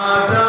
మాట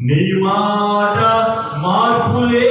నీ మాట మార్పులే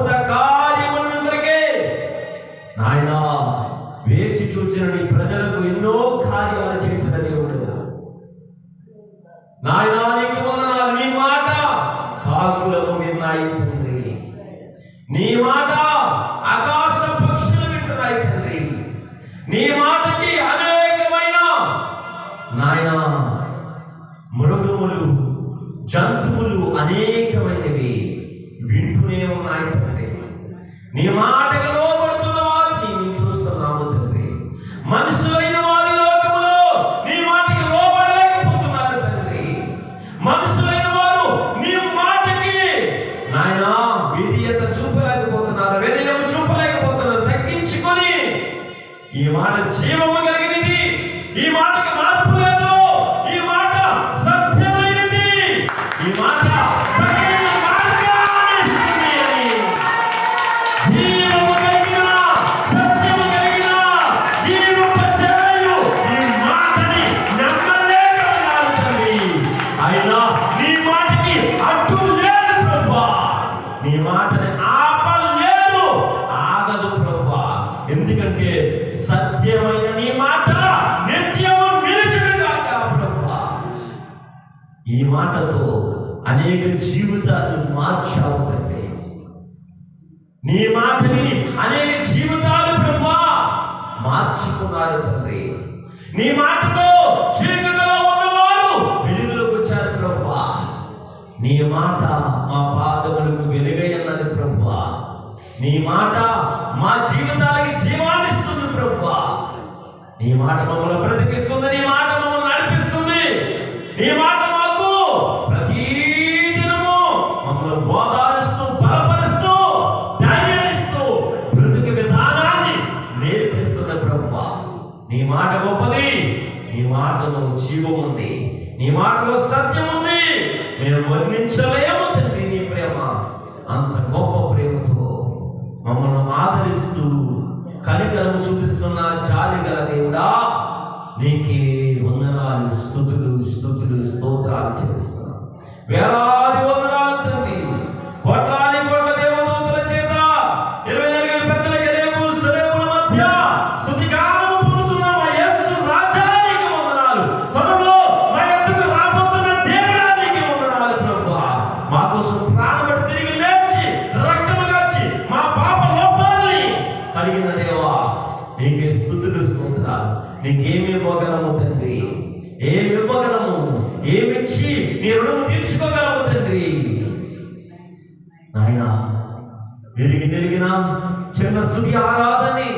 అద్భుత కార్యములందరికీ నాయన వేచి చూసిన నీ ప్రజలకు ఎన్నో కార్యాలు చేసిన దేవుడు నాయన నీకు వందనాలు నీ మాట కాకులను నిర్ణయిస్తుంది నీ మాట 你妈 ఈ మాటతో అనేక జీవితాలు మార్చావు తండ్రి నీ మాటని అనేక జీవితాలు బ్రహ్మా మార్చుకున్నారు తండ్రి. నీ మాటతో ఉన్నవారు వెలుగులోకి వచ్చారు నీ మాట మా పాదములకు వెలుగై అన్నది ప్రభా నీ మాట మా జీవితాలకి జీవాన్నిస్తుంది ప్రభు నీ మాట మమ్మల్ని నీకే వందనాలు స్థుతులు స్థుతులు స్తోత్రాలు చేస్తున్నాం వేలాది వందనాలు నీకేమి ఇవ్వగలము తండ్రి? ఏమి ఇవ్వగలము ఏమిచ్చి నీ రుణము తీర్చుకోగలము తండ్రి? నాయన వెలిగి తిరిగిన చిన్న స్థుతి ఆరాధని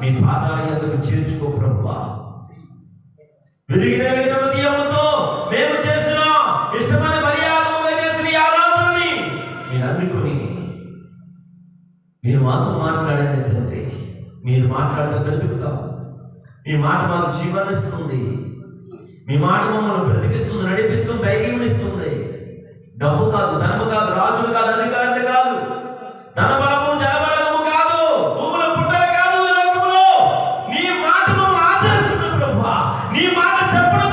మీ పాదాల ఎదురు చేర్చుకో ప్రభు వెలిగి తిరిగిన హృదయంతో మేము చేసిన ఇష్టమైన మర్యాదముగా చేసిన ఆరాధనని నేను అందుకుని మీరు మాతో మాట్లాడేది తండ్రి. మీరు మాట్లాడితే బ్రతుకుతాం. మీ మాట మాకు జీవనిస్తుంది. మీ మాట మమ్మల్ని బ్రతికిస్తుంది నడిపిస్తుంది ధైర్యం ఇస్తుంది. డబ్బు కాదు ధనము కాదు రాజులు కాదు అధికారులు కాదు. ధన బలము జనబలము కాదు. భూముల పుట్టల కాదు లోకంలో. నీ మాట మమ్మల్ని ఆదరిస్తుంది ప్రభా. నీ మాట చెప్పడం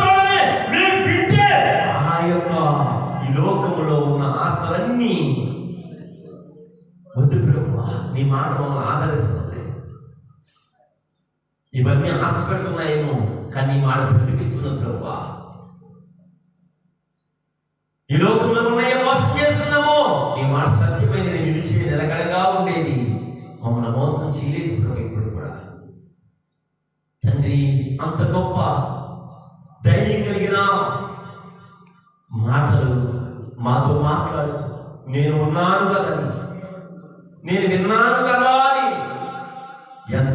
మేము వింటే ఆ యొక్క ఈ లోకంలో ఉన్న ఆశలన్నీ వద్దు ప్రభా. నీ మాట మమ్మల్ని ఆదరిస్తుంది. ఇవన్నీ ఆశపెడుతున్నాయేమో కానీ మాట బ్రతికిస్తున్న ప్రభా ఈ లోకంలో ఉన్నాయో మోసం చేస్తున్నామో నీ మాట సత్యమైనది నిలిచి నిలకడగా ఉండేది. మమ్మల్ని మోసం చేయలేదు ప్రభు ఇప్పుడు కూడా. తండ్రి అంత గొప్ప ధైర్యం కలిగిన మాటలు మాతో మాట్లాడుతూ నేను ఉన్నాను కదని నేను విన్నాను కదా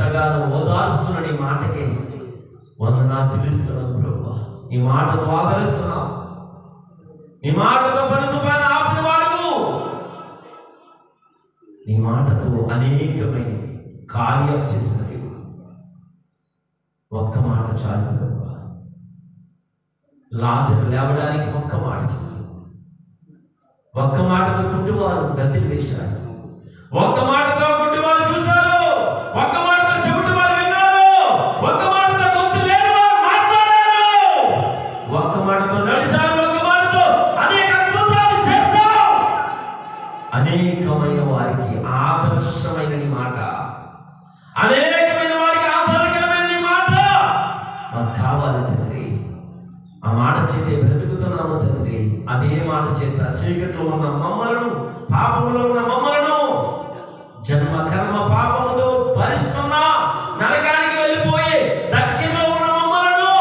ఎంతగానో ఓదార్స్తున్న నీ మాటకి వందనా తెలుస్తున్నాం ప్రభు నీ మాటతో ఆదరిస్తున్నావు. నీ మాటతో పలుతు పైన ఆపిన వాడు నీ మాటతో అనేకమైన కార్యాలు చేసిన ఒక్క మాట చాలు ప్రభా లాజరు లేవడానికి ఒక్క మాట ఒక్క మాటతో గుడ్డివారు గద్దెలు వేశారు. ఒక్క మాటతో గుడ్డివారు చూశారు. ఒక్క చీకట్లో ఉన్న మమ్మలను పాపములో ఉన్న మమ్మలను జన్మ కర్మ పాపముతో భరిస్తున్న నరకానికి వెళ్ళిపోయి దక్కిలో ఉన్న మమ్మలను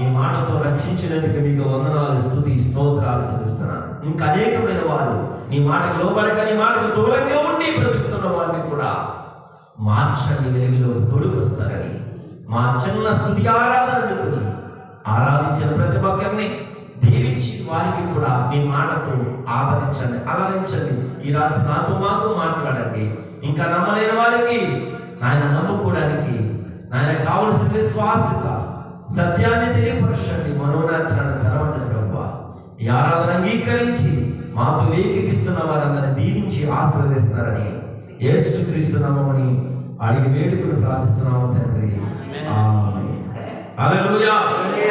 ఈ మాటతో రక్షించినందుకు మీకు వందనాలు స్థుతి స్తోత్రాలు చెల్లిస్తున్నాను. ఇంకా అనేకమైన వారు నీ మాటకు లోబడక నీ మాటకు దూరంగా ఉండి బ్రతుకుతున్న వారిని కూడా మార్చని వెలుగులో తొడుకొస్తారని మా చిన్న స్థుతి ఆరాధన అనుకుని ఆరాధించిన ప్రతి ఒక్కరిని దీవించి వారికి కూడా మీ మాటతో ఆదరించండి అలరించండి. ఈ రాత్రి నాతో మాతో మాట్లాడండి. ఇంకా నమ్మలేని వారికి నాయన నమ్ముకోవడానికి నాయన కావలసిన విశ్వాసత సత్యాన్ని తెలియపరచండి మనోనేత్రాన్ని తెరవండి ప్రభు ఈ ఆరాధన అంగీకరించి మాతో ఏకీపిస్తున్న వారందరిని దీవించి ఆశీర్వదిస్తున్నారని యేసుక్రీస్తు నామమని అడిగి వేడుకుని ప్రార్థిస్తున్నాము తండ్రి. హల్లెలూయా